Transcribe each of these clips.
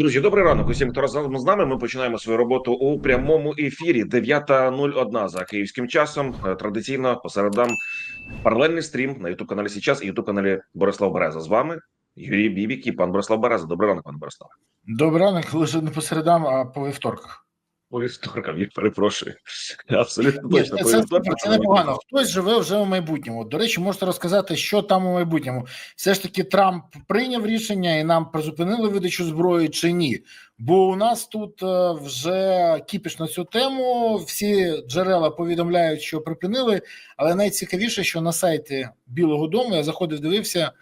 Друзі, добрий ранок. Усім, хто разом з нами. Ми починаємо свою роботу у прямому ефірі. 9.01 за київським часом. Е, Традиційно по середам паралельний стрім на ютуб каналі Січас і ютуб каналі Борислав Береза. З вами Юрій Бібік і пан Борислав Береза. Добрий ранок, пан Борислав. Добрий ранок, лише не по середам, а по вівторках. По вівторкам, я перепрошую. Абсолютно Ні, точно. це, це, це непогано. Хтось живе вже у майбутньому. До речі, можете розказати, що там у майбутньому. Все ж таки Трамп прийняв рішення і нам призупинили видачу зброї чи ні? Бо у нас тут е, вже кіпіш на цю тему. Всі джерела повідомляють, що припинили, але найцікавіше, що на сайті Білого Дому я заходив, дивився.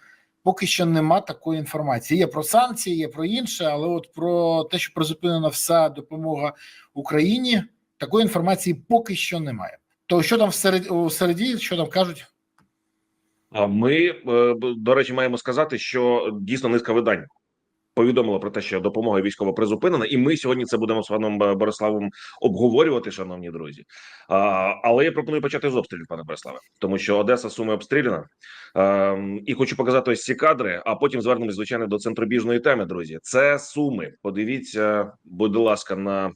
Поки що нема такої інформації. Є про санкції, є про інше, але от про те, що призупинена вся допомога Україні, такої інформації поки що немає. То що там в середі, що там кажуть? Ми, е, до речі, маємо сказати, що дійсно низка видань повідомила про те, що допомога військова призупинена, і ми сьогодні це будемо з паном Бориславом обговорювати, шановні друзі. А, але я пропоную почати з обстрілів, пане Бориславе, тому що Одеса Суми обстріляна. Ем, і хочу показати ось ці кадри, а потім звернемось, звичайно, до центробіжної теми. Друзі, це Суми. Подивіться, будь ласка, на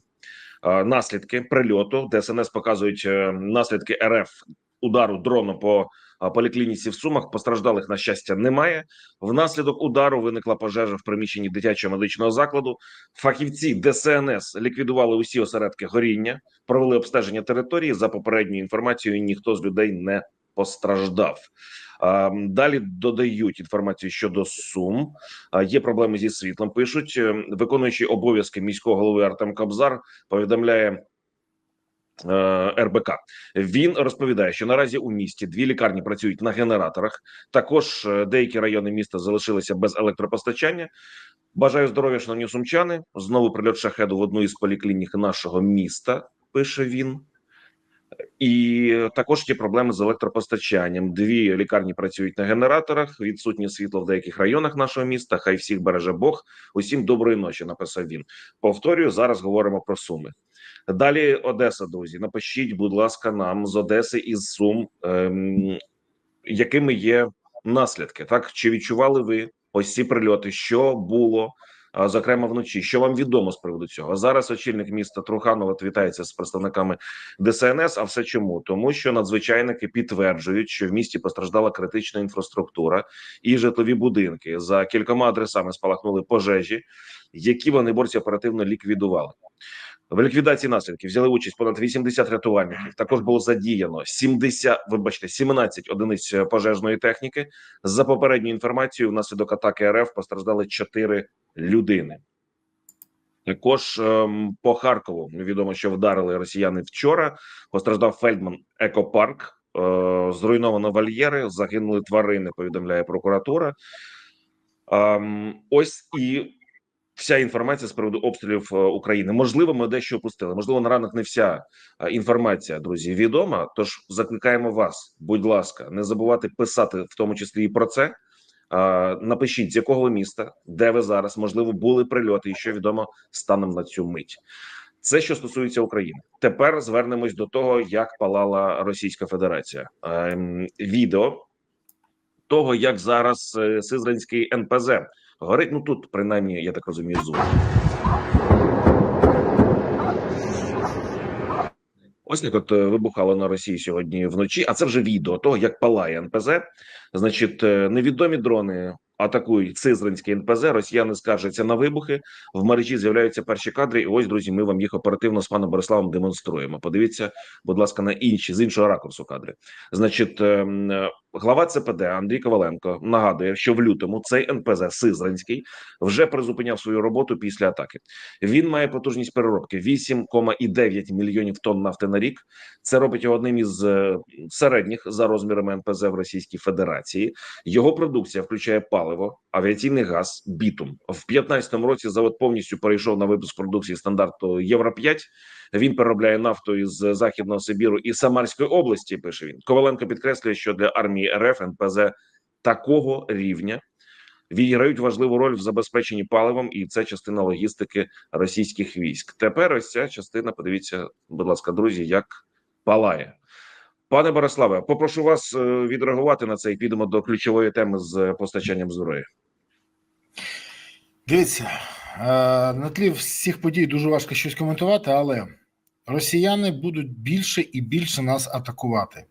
е, наслідки прильоту. ДСНС показують е, наслідки РФ удару дрону по а, поліклініці в Сумах. Постраждалих на щастя немає. Внаслідок удару виникла пожежа в приміщенні дитячого медичного закладу. Фахівці ДСНС ліквідували усі осередки горіння, провели обстеження території. За попередньою інформацією, ніхто з людей не постраждав. Далі додають інформацію щодо сум. Є проблеми зі світлом. Пишуть Е, виконуючий обов'язки міського голови Артем Кобзар повідомляє. Е, РБК він розповідає, що наразі у місті дві лікарні працюють на генераторах. Також е, деякі райони міста залишилися без електропостачання. Бажаю здоров'я, шановні сумчани. Знову прильот шахеду в одну із поліклінік нашого міста. Пише він. І також є проблеми з електропостачанням. Дві лікарні працюють на генераторах. Відсутнє світло в деяких районах нашого міста. Хай всіх береже Бог. Усім доброї ночі. Написав він. Повторюю, зараз говоримо про суми. Далі Одеса, друзі. Напишіть, будь ласка, нам з Одеси із Сум, ем, якими є наслідки. Так чи відчували ви ось ці прильоти? Що було? Зокрема, вночі, що вам відомо з приводу цього? Зараз очільник міста Труханова вітається з представниками ДСНС. А все чому? Тому що надзвичайники підтверджують, що в місті постраждала критична інфраструктура і житлові будинки. За кількома адресами спалахнули пожежі, які вони борці оперативно ліквідували. В ліквідації наслідків взяли участь понад 80 рятувальників. Також було задіяно 70, вибачте, 17 одиниць пожежної техніки. За попередньою інформацією, внаслідок атаки РФ постраждали 4 людини. Також ем, по Харкову відомо, що вдарили росіяни вчора. Постраждав Фельдман Екопарк, е, зруйновано вольєри, загинули тварини. Повідомляє прокуратура. Ем, ось і вся інформація з приводу обстрілів е, України. Можливо, ми дещо опустили. Можливо, на ранок не вся е, інформація, друзі, відома. Тож закликаємо вас, будь ласка, не забувати писати в тому числі і про це. Напишіть, з якого ви міста, де ви зараз, можливо, були прильоти, і що відомо станом на цю мить. Це що стосується України. Тепер звернемось до того, як палала Російська Федерація. Ем, відео того, як зараз е, Сизранський НПЗ горить. Ну тут, принаймні, я так розумію, звук. Ось як от е, вибухало на Росії сьогодні вночі, а це вже відео того, як палає НПЗ. Значить, е, невідомі дрони атакують Сизранський НПЗ. Росіяни скаржаться на вибухи. В мережі з'являються перші кадри. І ось, друзі, ми вам їх оперативно з паном Бориславом демонструємо. Подивіться, будь ласка, на інші з іншого ракурсу кадри. Значить, ем, е, глава ЦПД Андрій Коваленко нагадує, що в лютому цей НПЗ Сизранський вже призупиняв свою роботу після атаки. Він має потужність переробки 8,9 мільйонів тонн нафти на рік. Це робить його одним із е, середніх за розмірами НПЗ в Російській Федерації. Його продукція включає паливо, авіаційний газ, бітум. В 2015 році завод повністю перейшов на випуск продукції стандарту Євро 5 Він переробляє нафту із західного Сибіру і Самарської області. Пише він. Коваленко підкреслює, що для армії РФ НПЗ такого рівня відіграють важливу роль в забезпеченні паливом, і це частина логістики російських військ. Тепер ось ця частина. Подивіться, будь ласка, друзі, як палає. Пане Бориславе, попрошу вас е, відреагувати на це і підемо до ключової теми з постачанням зброї. Дивіться, на тлі всіх подій дуже важко щось коментувати, але росіяни будуть більше і більше нас атакувати.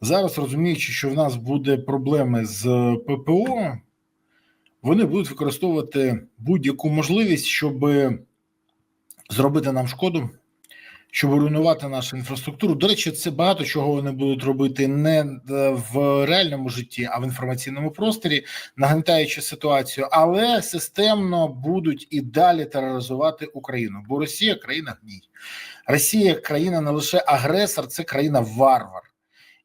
Зараз розуміючи, що в нас буде проблеми з ППО, вони будуть використовувати будь-яку можливість, щоб зробити нам шкоду, щоб руйнувати нашу інфраструктуру. До речі, це багато чого вони будуть робити не е, в реальному житті, а в інформаційному просторі, нагнетаючи ситуацію, але системно будуть і далі тероризувати Україну, бо Росія країна гній. Росія країна не лише агресор, це країна варвар.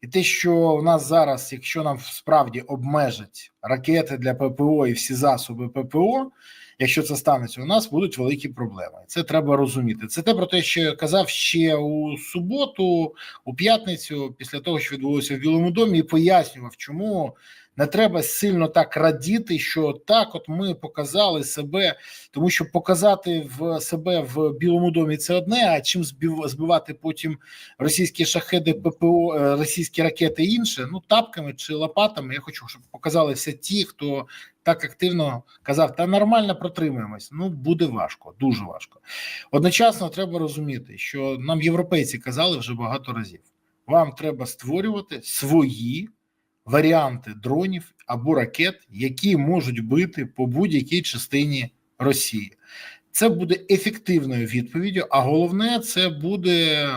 І те, що в нас зараз, якщо нам справді обмежать ракети для ППО і всі засоби ППО, якщо це станеться, у нас будуть великі проблеми. Це треба розуміти. Це те про те, що я казав ще у суботу, у п'ятницю, після того, що відбулося в Білому домі, і пояснював, чому не треба сильно так радіти, що так, от ми показали себе, тому що показати в себе в Білому домі це одне. А чим збив- збивати потім російські шахеди, ППО, е, російські ракети інше, ну тапками чи лопатами. Я хочу, щоб показали все ті, хто так активно казав, та нормально протримуємось. Ну буде важко, дуже важко. Одночасно треба розуміти, що нам європейці казали вже багато разів. Вам треба створювати свої варіанти дронів або ракет, які можуть бити по будь-якій частині Росії. Це буде ефективною відповіддю, а головне, це буде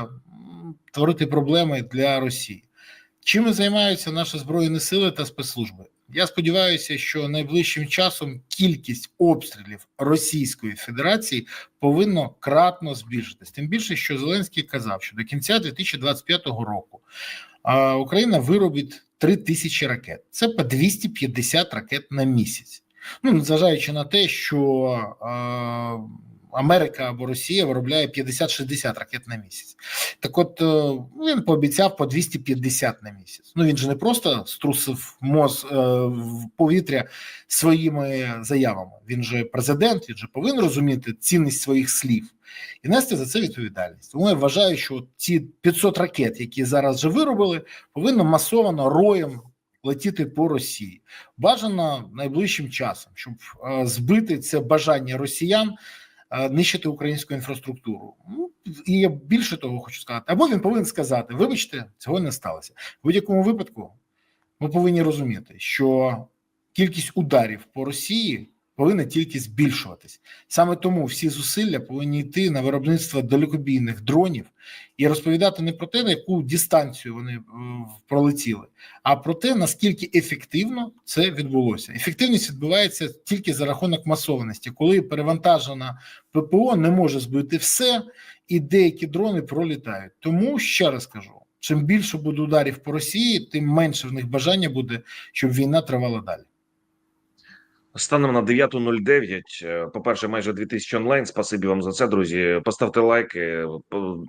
творити проблеми для Росії. Чим займаються наші збройні сили та спецслужби? Я сподіваюся, що найближчим часом кількість обстрілів Російської Федерації повинно кратно збільшитись. Тим більше, що Зеленський казав, що до кінця 2025 року Україна виробить 3 тисячі ракет. Це по 250 ракет на місяць. Ну, незважаючи на те, що Америка або Росія виробляє 50-60 ракет на місяць. Так от е, він пообіцяв по 250 на місяць. Ну він же не просто струсив моз е, в повітря своїми заявами. Він же президент, він же повинен розуміти цінність своїх слів і нести за це відповідальність. Тому я вважаю, що ці 500 ракет, які зараз вже виробили, повинно масовано роєм летіти по Росії. Бажано найближчим часом, щоб е, збити це бажання росіян нищити українську інфраструктуру. Ну і я більше того хочу сказати. Або він повинен сказати: вибачте, цього не сталося. В будь-якому випадку ми повинні розуміти, що кількість ударів по Росії повинна тільки збільшуватись. Саме тому всі зусилля повинні йти на виробництво далекобійних дронів і розповідати не про те, на яку дистанцію вони е, пролетіли, а про те, наскільки ефективно це відбулося. Ефективність відбувається тільки за рахунок масованості, коли перевантажена ППО не може збити все, і деякі дрони пролітають. Тому ще раз кажу: чим більше буде ударів по Росії, тим менше в них бажання буде, щоб війна тривала далі. Станом на 9.09, е, по-перше, майже 2000 онлайн. Спасибі вам за це, друзі. Поставте лайки,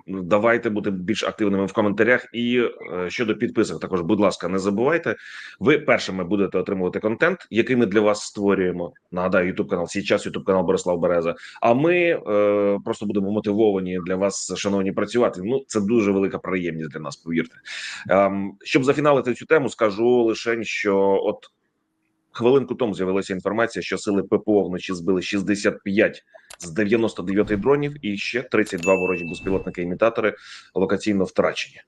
давайте бути більш активними в коментарях. І е, щодо підписок, також, будь ласка, не забувайте. Ви першими будете отримувати контент, який ми для вас створюємо. Нагадаю, YouTube канал Січас, YouTube канал Борислав Береза. А ми е, просто будемо мотивовані для вас, шановні, працювати. Ну це дуже велика приємність для нас. Повірте. Ем, щоб зафіналити цю тему, скажу лише, що от. Хвилинку тому з'явилася інформація, що сили ППО вночі збили 65 з 99 дронів, і ще 32 ворожі безпілотники імітатори локаційно втрачені.